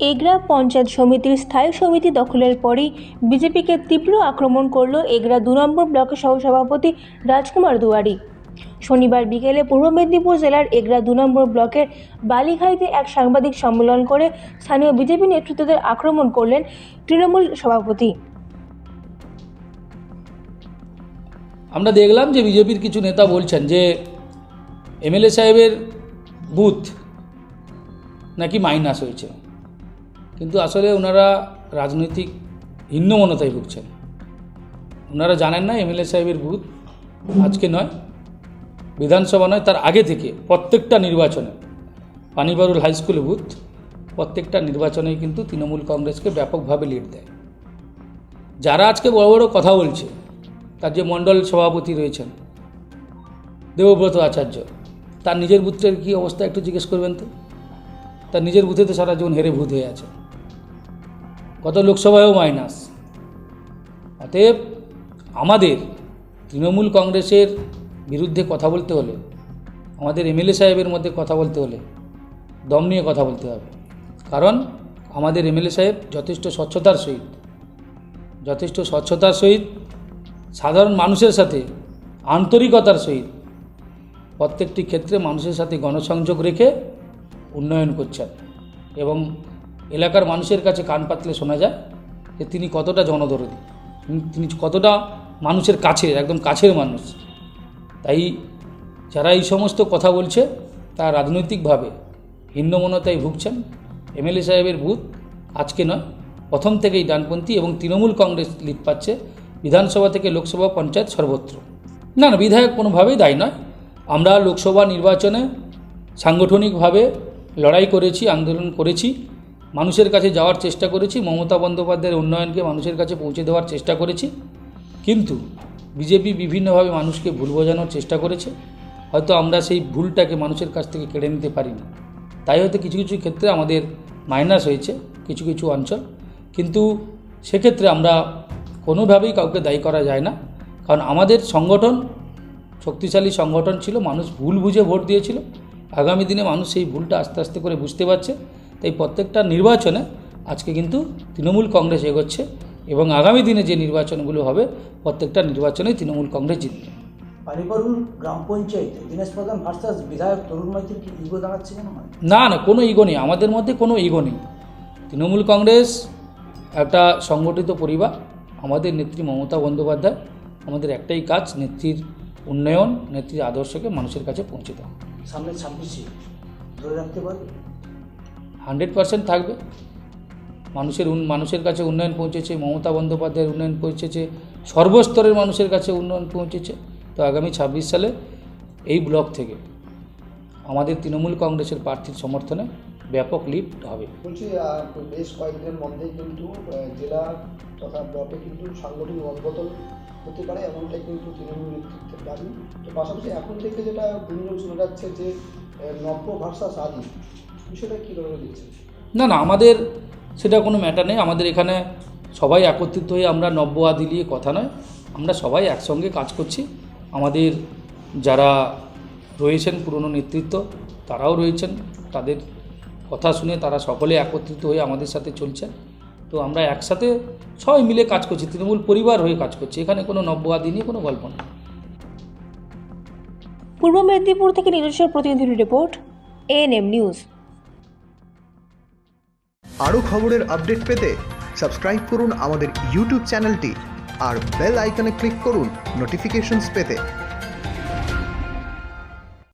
এগরা পঞ্চায়েত সমিতির স্থায়ী সমিতি দখলের পরেই বিজেপিকে তীব্র আক্রমণ করল এগরা দু নম্বর ব্লকের সহসভাপতি রাজকুমার দুয়ারি। শনিবার বিকেলে পূর্ব মেদিনীপুর জেলার এগরা দু নম্বর ব্লকের বালিঘাইতে এক সাংবাদিক সম্মেলন করে স্থানীয় বিজেপি নেতৃত্বদের আক্রমণ করলেন তৃণমূল সভাপতি। আমরা দেখলাম যে বিজেপির কিছু নেতা বলছেন যে এমএলএ সাহেবের বুথ নাকি মাইনাস হয়েছে। কিন্তু আসলে ওনারা রাজনৈতিক ভিন্নমনতায় ভুগছেন। ওনারা জানেন না এমএলএ সাহেবের বুথ আজকে নয়, বিধানসভা নয়, তার আগে থেকে প্রত্যেকটা নির্বাচনে পানিবারুল হাই স্কুল বুথ প্রত্যেকটা নির্বাচনে কিন্তু তৃণমূল কংগ্রেসকে ব্যাপকভাবে লিড দেয়। যারা আজকে বড় বড় কথা বলছে, তার যে মণ্ডল সভাপতি রয়েছেন, দেবব্রত আচার্য, তার নিজের বুথের কী অবস্থা একটু জিজ্ঞেস করবেন তো? তার নিজের বুথে তো সারা জীবন হেরে ভূত হয়ে আছে। গত লোকসভায়ও মাইনাস। অতএব আমাদের তৃণমূল কংগ্রেসের বিরুদ্ধে কথা বলতে হলে, আমাদের এমএলএ সাহেবের মধ্যে কথা বলতে হলে, দম নিয়ে কথা বলতে হবে। কারণ আমাদের এমএলএ সাহেব যথেষ্ট স্বচ্ছতার সহিত, যথেষ্ট স্বচ্ছতার সহিত, সাধারণ মানুষের সাথে, আন্তরিকতার সহিত প্রত্যেকটি ক্ষেত্রে মানুষের সাথে গণসংযোগ রেখে উন্নয়ন করছেন এবং এলাকার মানুষের কাছে কান পাতলে শোনা যায় যে তিনি কতটা জনদরদী। তিনি- কতটা মানুষের কাছে একদম কাছের মানুষ। তাই যারা এই সমস্ত কথা বলছে তা রাজনৈতিকভাবে ভিন্নমনতায় ভুগছেন। এমএলএ সাহেবের বুথ আজকে নয়, প্রথম থেকেই ডানপন্থী এবং তৃণমূল কংগ্রেস লিড পাচ্ছে বিধানসভা থেকে লোকসভা পঞ্চায়েত সর্বত্র। না না, বিধায়ক কোনোভাবেই দায়ী নয়। আমরা লোকসভা নির্বাচনে সাংগঠনিকভাবে লড়াই করেছি, আন্দোলন করেছি। মানুষের কাছে যাওয়ার চেষ্টা করেছি, মমতা বন্দ্যোপাধ্যায়ের উন্নয়নকে মানুষের কাছে পৌঁছে দেওয়ার চেষ্টা করেছি। কিন্তু বিজেপি বিভিন্নভাবে মানুষকে ভুল বোঝানোর চেষ্টা করেছে। হয়তো আমরা সেই ভুলটাকে মানুষের কাছ থেকে কেড়ে নিতে পারিনি। তাই হয়তো কিছু কিছু ক্ষেত্রে আমাদের মাইনাস হয়েছে, কিছু কিছু অঞ্চল। কিন্তু সেক্ষেত্রে আমরা কোনোভাবেই কাউকে দায়ী করা যায় না। কারণ আমাদের সংগঠন শক্তিশালী সংগঠন ছিল, মানুষ ভুল বুঝে ভোট দিয়েছিল। আগামী দিনে মানুষ সেই ভুলটা আস্তে আস্তে করে বুঝতে পারছে। তাই প্রত্যেকটা নির্বাচনে আজকে কিন্তু তৃণমূল কংগ্রেস এগোচ্ছে এবং আগামী দিনে যে নির্বাচনগুলো হবে প্রত্যেকটা নির্বাচনে তৃণমূল কংগ্রেস জিতবে। পানিপারুল গ্রাম পঞ্চায়েতে দীনেশ প্রধান ভার্সাস বিধায়ক তরুণ মাইতির কি ইগো দাঁড়াচ্ছে কেন মানে? না না কোনো ইগো নেই। আমাদের মধ্যে কোনো ইগো নেই। তৃণমূল কংগ্রেস একটা সংগঠিত পরিবার। আমাদের নেত্রী মমতা বন্দ্যোপাধ্যায় আমাদের একটাই কাজ নেত্রীর উন্নয়ন নেত্রীর আদর্শকে মানুষের কাছে পৌঁছে দেওয়া। সামনে ছাব্বিশে ধরে রাখতে পারবে? হান্ড্রেড পার্সেন্ট থাকবে। মানুষের মানুষের কাছে উন্নয়ন পৌঁছেছে, মমতা বন্দ্যোপাধ্যায়ের উন্নয়ন পৌঁছেছে, সর্বস্তরের মানুষের কাছে উন্নয়ন পৌঁছেছে। তো আগামী ছাব্বিশ সালে এই ব্লক থেকে আমাদের তৃণমূল কংগ্রেসের প্রার্থীর সমর্থনে ব্যাপক লিফট হবে। বলছি বেশ কয়েকদিনের মধ্যেই কিন্তু জেলা তথা ব্লকে কিন্তু সাংগঠনিক রদবদল হতে পারে, এমনটাই কিন্তু তৃণমূল নেতৃত্বের দাবি। তো পাশাপাশি এখন থেকে যেটা গুঞ্জন শোনা যাচ্ছে যে নব্য ভাষা দেখছেন না না আমাদের সেটা কোনো ম্যাটার নেই। আমাদের এখানে সবাই একত্রিত হয়ে আমরা নব্য আদি নিয়ে কথা নয়। আমরা সবাই একসঙ্গে কাজ করছি। আমাদের যারা রয়েছেন পুরনো নেতৃত্ব তারাও রয়েছেন। তাদের কথা শুনে তারা সকলে একত্রিত হয়ে আমাদের সাথে চলছেন। তো আমরা একসাথে সবাই মিলে কাজ করছি। তৃণমূল পরিবার হয়ে কাজ করছি। এখানে কোনো নব্য আদি নিয়ে কোনো গল্প নেই। পূর্ব মেদিনীপুর থেকে নিজস্ব প্রতিনিধি রিপোর্ট এএনএম নিউজ আরও খবরের আপডেট পেতে সাবস্ক্রাইব করুন আমাদের ইউটিউব চ্যানেলটি আর বেল আইকনে ক্লিক করুন নোটিফিকেশনস পেতে।